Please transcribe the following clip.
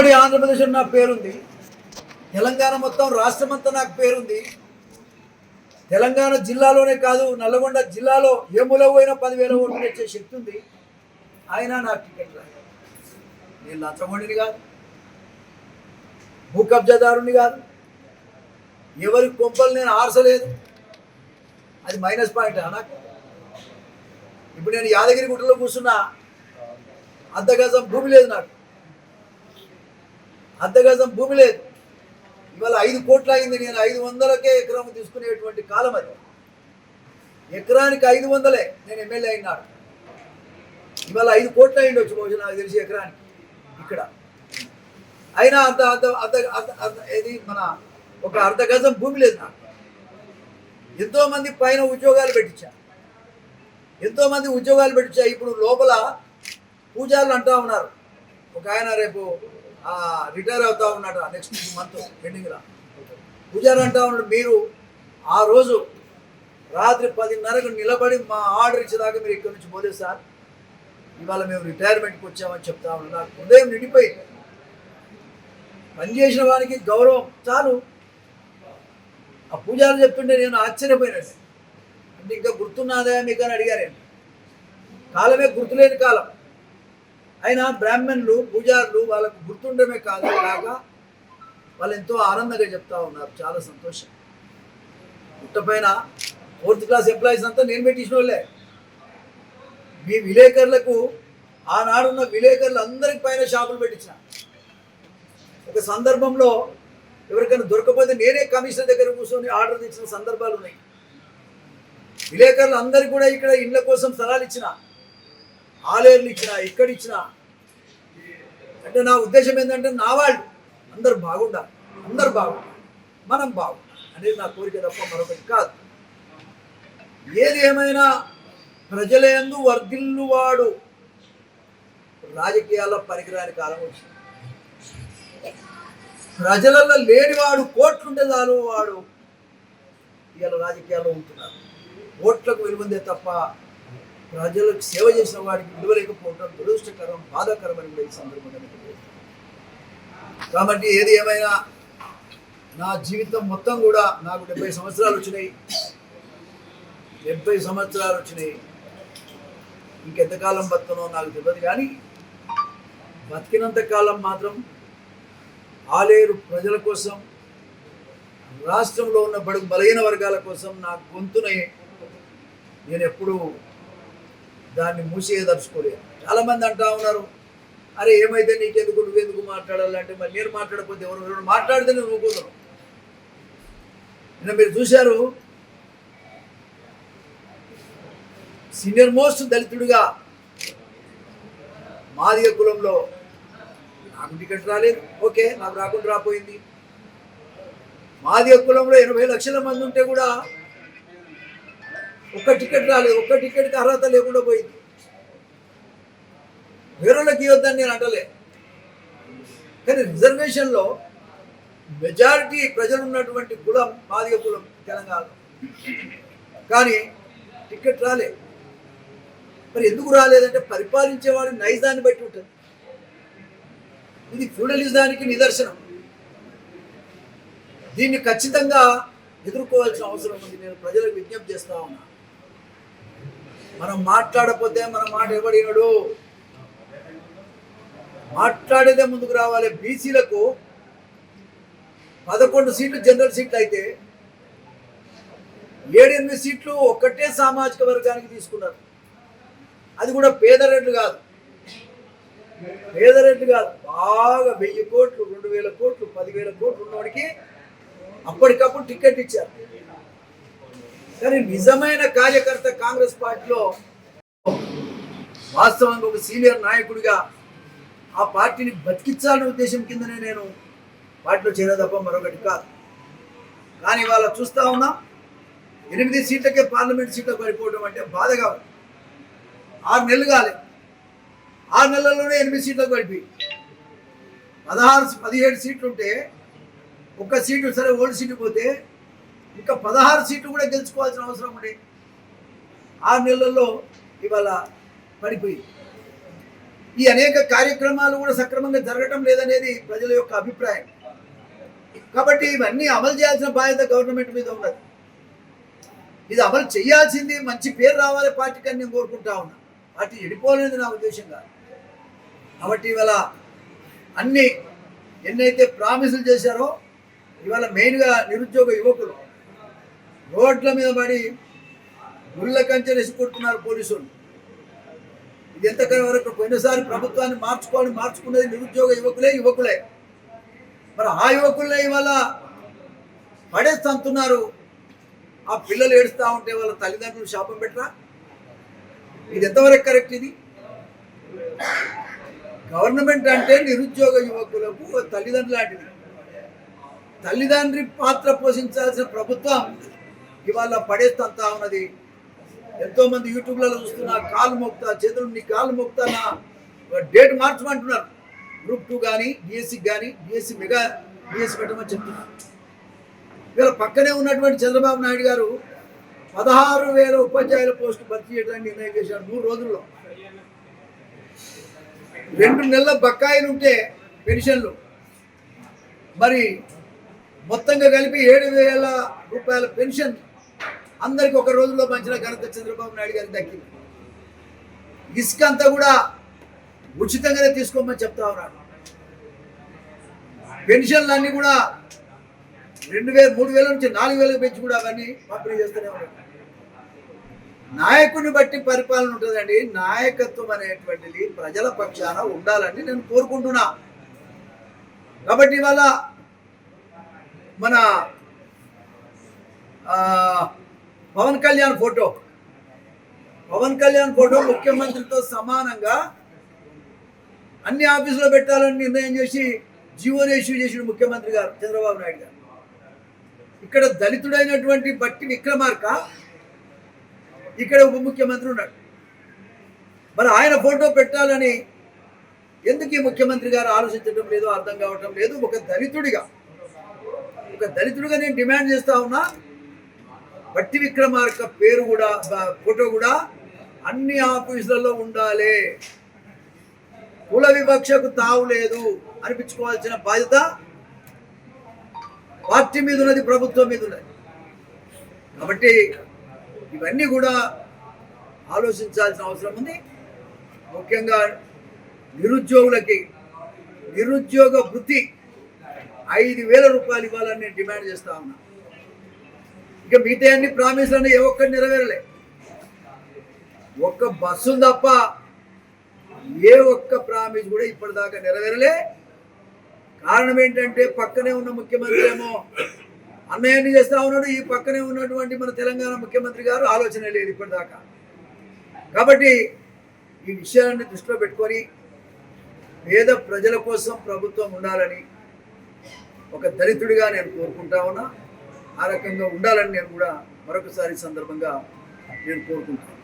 ఉమ్మడి ఆంధ్రప్రదేశ్ నా పేరుంది. తెలంగాణ మొత్తం రాష్ట్రం అంతా నాకు పేరుంది. తెలంగాణ జిల్లాలోనే కాదు నల్లగొండ జిల్లాలో ఏ పోయిన పదివేల ఓట్లు తెచ్చే శక్తి ఉంది. ఆయన నాకు టికెట్ రాదు నేను లంచగొండిని కాదు. భూ కబ్జాదారుని కాదు. ఎవరి కొంపలు నేను ఆర్చలేదు. అది మైనస్ పాయింట్ నాకు. ఇప్పుడు నేను యాదగిరి గుట్టలో కూర్చున్నా అర్ధ గజం భూమి లేదు నాకు. అర్ధ గజం భూమి లేదు. ఇవాళ ఐదు కోట్లు అయింది నేను ఐదు వందలకే ఎకరం తీసుకునేటువంటి కాలం అది. ఎకరానికి ఐదు వందలే నేను ఎమ్మెల్యే అయినాడు. ఇవాళ ఐదు కోట్లు అయ్యి వచ్చి బహుశా నాకు తెలిసి ఎకరానికి ఇక్కడ. అయినా అంత అంత అంత అంత అంత ఏది మన ఒక అర్ధ గజం భూమి లేదు నాకు. ఎంతోమంది పైన ఉద్యోగాలు పెట్టించా. ఎంతోమంది ఉద్యోగాలు పెట్టించా. ఇప్పుడు లోపల పూజారులు అంటా ఉన్నారు. ఒక ఆయన రేపు రిటైర్ అవుతా ఉన్నాడు నెక్స్ట్ మంత్ ఎండింగ్లో పూజారి అంటా ఉన్నాడు మీరు ఆ రోజు రాత్రి పదిన్నరకు నిలబడి మా ఆర్డర్ ఇచ్చేదాకా మీరు ఇక్కడి నుంచి పోలేదు సార్. ఇవాళ మేము రిటైర్మెంట్కి వచ్చామని చెప్తా ఉన్నాం నాకు హృదయం నిండిపోయింది పనిచేసిన వానికి గౌరవం చాలు. ఆ పూజారు చెప్తుంటే నేను ఆశ్చర్యపోయినాను అంటే ఇంకా గుర్తున్నదా మీకు అని అడిగారు. కాలమే గుర్తులేని కాలం. అయినా బ్రాహ్మణులు పూజారులు వాళ్ళకు గుర్తుండమే కాదు కాక వాళ్ళు ఎంతో ఆనందంగా చెప్తా ఉన్నారు. చాలా సంతోషం. పుట్టపైన ఫోర్త్ క్లాస్ ఎంప్లాయీస్ అంతా నేను పెట్టించిన వాళ్ళే. మీ విలేకరులకు ఆనాడున్న విలేకరులు అందరికి పైన షాపులు పెట్టించిన. ఒక సందర్భంలో ఎవరికైనా దొరకపోతే నేనే కమిషనర్ దగ్గర కూర్చొని ఆర్డర్ తెచ్చిన సందర్భాలు ఉన్నాయి. విలేకరులు అందరికి కూడా ఇక్కడ ఇండ్ల కోసం స్థలాలు ఇచ్చిన. ఆలేర్లు ఇచ్చిన ఇక్కడ ఇచ్చిన అంటే నా ఉద్దేశం ఏంటంటే నా వాళ్ళు అందరు బాగుండాలి. అందరు బాగుండాలి. మనం బాగుండాలి అనేది నా కోరిక తప్ప మరొకటి కాదు. ఏది ఏమైనా ప్రజలందు వర్ధిల్లువాడు రాజకీయాల్లో పనికిరాని కాలం వచ్చింది. ప్రజలలో లేనివాడు కోట్లుంటే చాలు వాడు ఇవాళ రాజకీయాల్లో ఉంటున్నారు ఓట్లకు విలువందే తప్ప ప్రజలకు సేవ చేసిన వాడికి విలువ లేకపోవడం దురదృష్టకరం బాధాకరం అని కూడా ఈ సందర్భంగా నేను కాబట్టి ఏది ఏమైనా నా జీవితం మొత్తం కూడా నాకు డెబ్బై సంవత్సరాలు వచ్చినాయి. డెబ్బై సంవత్సరాలు వచ్చినాయి. ఇంకెంతకాలం బతుకునో నాకు తెలియదు కానీ బతికినంత కాలం మాత్రం ఆలేరు ప్రజల కోసం రాష్ట్రంలో ఉన్న బడుగు బలహీన వర్గాల కోసం నా గొంతునే నేను ఎప్పుడూ దాన్ని మూసేయదలుచుకోలేదు. చాలామంది అంటా ఉన్నారు అరే ఏమైతే నీకెందుకు నువ్వెందుకు మాట్లాడాలంటే మరి నేను మాట్లాడకపోతే ఎవరు ఎవరు మాట్లాడితే నేను ఊరుకుంటాను నిన్న మీరు చూశారు సీనియర్ మోస్ట్ దళితుడిగా మాదిగ కులంలో నాకు టికెట్ రాలేదు. ఓకే నాకు రాకుండా రాపోయింది. మాదిగ కులంలో ఎనభై లక్షల మంది ఉంటే కూడా ఒక్క టికెట్ రాలేదు ఒక్క టికెట్కి అర్హత లేకుండా పోయింది. వేరేళ్ళకి ఇవ్వద్దని నేను అంటలే. కానీ రిజర్వేషన్లో మెజారిటీ ప్రజలు ఉన్నటువంటి కులం మాదిగ కులం తెలంగాణలో కానీ టికెట్ రాలే మరి ఎందుకు రాలేదంటే పరిపాలించేవాడి నైజాన్ని బట్టి ఉంటుంది. ఇది ఫ్యూడలిజానికి నిదర్శనం. దీన్ని ఖచ్చితంగా ఎదుర్కోవాల్సిన అవసరం ఉంది. నేను ప్రజలకు విజ్ఞప్తి చేస్తా ఉన్నా. మనం మాట్లాడకపోతే మన మాట ఎవడినడు? మాట్లాడేదే ముందుకు రావాలి. బీసీలకు పదకొండు సీట్లు జనరల్ సీట్లు అయితే ఏడెనిమిది సీట్లు ఒక్కటే సామాజిక వర్గానికి తీసుకున్నారు. అది కూడా పేదరెడ్లు కాదు. పేదరెడ్లు కాదు. బాగా వెయ్యి కోట్లు రెండు వేల కోట్లు పదివేల కోట్లు ఉన్నవాడికి అప్పటికప్పుడు టికెట్ ఇచ్చారు. కానీ నిజమైన కార్యకర్త కాంగ్రెస్ పార్టీలో వాస్తవంగా ఒక సీనియర్ నాయకుడిగా ఆ పార్టీని బతికించాలనే ఉద్దేశం కిందనే నేను పార్టీలో చేరే తప్ప మరొకటి కాదు. కానీ ఇవాళ చూస్తా ఉన్నాం ఎనిమిది సీట్లకే పార్లమెంట్ సీట్లకు పడిపోవడం అంటే బాధగా ఆరు నెలలు కాలే. ఆరు నెలల్లోనే ఎనిమిది సీట్లకు పడిపోయి. పదహారు పదిహేడు సీట్లు ఉంటే ఒక్క సీటు సరే ఓల్డ్ సీటు పోతే ఇంకా పదహారు సీట్లు కూడా గెలుచుకోవాల్సిన అవసరం ఉండే ఆరు నెలల్లో ఇవాళ పడిపోయింది. ఈ అనేక కార్యక్రమాలు కూడా సక్రమంగా జరగటం లేదనేది ప్రజల యొక్క అభిప్రాయం. కాబట్టి ఇవన్నీ అమలు చేయాల్సిన బాధ్యత గవర్నమెంట్ మీద ఉన్నది. ఇది అమలు చేయాల్సింది మంచి పేరు రావాలి పార్టీకి అని నేను కోరుకుంటా ఉన్నా. పార్టీ ఎడిపోలేదు నా ఉద్దేశం కాదు. కాబట్టి ఇవాళ అన్ని ఎన్నైతే ప్రామిసులు చేశారో ఇవాళ మెయిన్గా నిరుద్యోగ యువకులు రోడ్ల మీద పడి గుళ్ళ కంచె కొడుతున్నారు పోలీసులు. ఇది ఎంతకాలం వరకు? పోయినసారి ప్రభుత్వాన్ని మార్చుకోవాలి మార్చుకున్నది నిరుద్యోగ యువకులే యువకులే. మరి ఆ యువకులే ఇవాళ పడేస్తున్నారు ఆ పిల్లలు ఏడుస్తూ ఉంటే వాళ్ళ తల్లిదండ్రులు శాపం పెట్టరా? ఇది ఎంతవరకు కరెక్ట్ ఇది? గవర్నమెంట్ అంటే నిరుద్యోగ యువకులకు తల్లిదండ్రులు లాంటిది. తల్లిదండ్రి పాత్ర పోషించాల్సిన ప్రభుత్వం ఇవాళ పడేస్తంతా ఉన్నది. ఎంతోమంది యూట్యూబ్లలో చూస్తున్నా కాలు మోపుతా చేతులు నీ కాలు మోపుతా నా డేట్ మార్చమంటున్నారు. గ్రూప్ టూ కానీ డిఎస్సి కానీ డిఎస్సి మెగా డిఎస్సి పెట్టమని చెప్తున్నారు. ఇవాళ పక్కనే ఉన్నటువంటి చంద్రబాబు నాయుడు గారు పదహారు వేల ఉపాధ్యాయుల పోస్టు భర్తీ చేయడానికి నిర్ణయం చేశారు మూడు రోజుల్లో. రెండు నెలల బకాయిలు ఉంటే పెన్షన్లు. మరి మొత్తంగా కలిపి ఏడు వేల రూపాయల పెన్షన్ అందరికి ఒక రోజులో పంచిన ఘనత చంద్రబాబు నాయుడు గారికి దక్కింది. ఇసుక అంతా కూడా ఉచితంగానే తీసుకోమని చెప్తా ఉన్నాడు. పెన్షన్లు అన్నీ కూడా రెండు వేలు మూడు వేల నుంచి నాలుగు వేలకు పెంచి కూడా అవన్నీ పంపిణీ చేస్తూనే ఉన్నాడు. నాయకుడిని బట్టి పరిపాలన ఉంటుందండి. నాయకత్వం అనేటువంటిది ప్రజల పక్షాన ఉండాలని నేను కోరుకుంటున్నా. కాబట్టి ఇవాళ మన ఆ, పవన్ కళ్యాణ్ ఫోటో. పవన్ కళ్యాణ్ ఫోటో ముఖ్యమంత్రితో సమానంగా అన్ని ఆఫీసులో పెట్టాలని నిర్ణయం చేసి జీవోని ఇష్యూ చేసిన ముఖ్యమంత్రి గారు చంద్రబాబు నాయుడు గారు. ఇక్కడ దళితుడైనటువంటి బట్టి విక్రమార్క ఇక్కడ ఉప ముఖ్యమంత్రి ఉన్నాడు. మరి ఆయన ఫోటో పెట్టాలని ఎందుకు ఈ ముఖ్యమంత్రి గారు ఆలోచించడం లేదు అర్థం కావటం లేదు. ఒక దళితుడిగా ఒక దళితుడిగా నేను డిమాండ్ చేస్తా ఉన్నా బట్టి విక్రమార్క పేరు కూడా ఫోటో కూడా అన్ని ఆఫీసులలో ఉండాలి. కుల వివక్షకు తావు లేదు అనిపించుకోవాల్సిన బాధ్యత పార్టీ మీద ఉన్నది ప్రభుత్వం మీద ఉన్నది. కాబట్టి ఇవన్నీ కూడా ఆలోచించాల్సిన అవసరం ఉంది. ముఖ్యంగా నిరుద్యోగులకి నిరుద్యోగ వృత్తి ఐదు వేల రూపాయలు ఇవ్వాలని నేను డిమాండ్ చేస్తా ఉన్నా. ఇక మిగతా అన్ని ప్రామిస్లను ఏ ఒక్కటి నెరవేరలే. ఒక్క బస్సు తప్ప ఏ ఒక్క ప్రామిస్ కూడా ఇప్పటిదాకా నెరవేరలే. కారణం ఏంటంటే పక్కనే ఉన్న ముఖ్యమంత్రి ఏమో అన్నయ్యని చేస్తా ఉన్నాడు? ఈ పక్కనే ఉన్నటువంటి మన తెలంగాణ ముఖ్యమంత్రి గారు ఆలోచన లేదు ఇప్పటిదాకా. కాబట్టి ఈ విషయాన్ని దృష్టిలో పెట్టుకొని పేద ప్రజల కోసం ప్రభుత్వం ఉండాలని ఒక దళితుడిగా నేను కోరుకుంటా ఉన్నా. ఆ రకంగా ఉండాలని నేను కూడా మరొకసారి ఈ సందర్భంగా నేను కోరుకుంటాను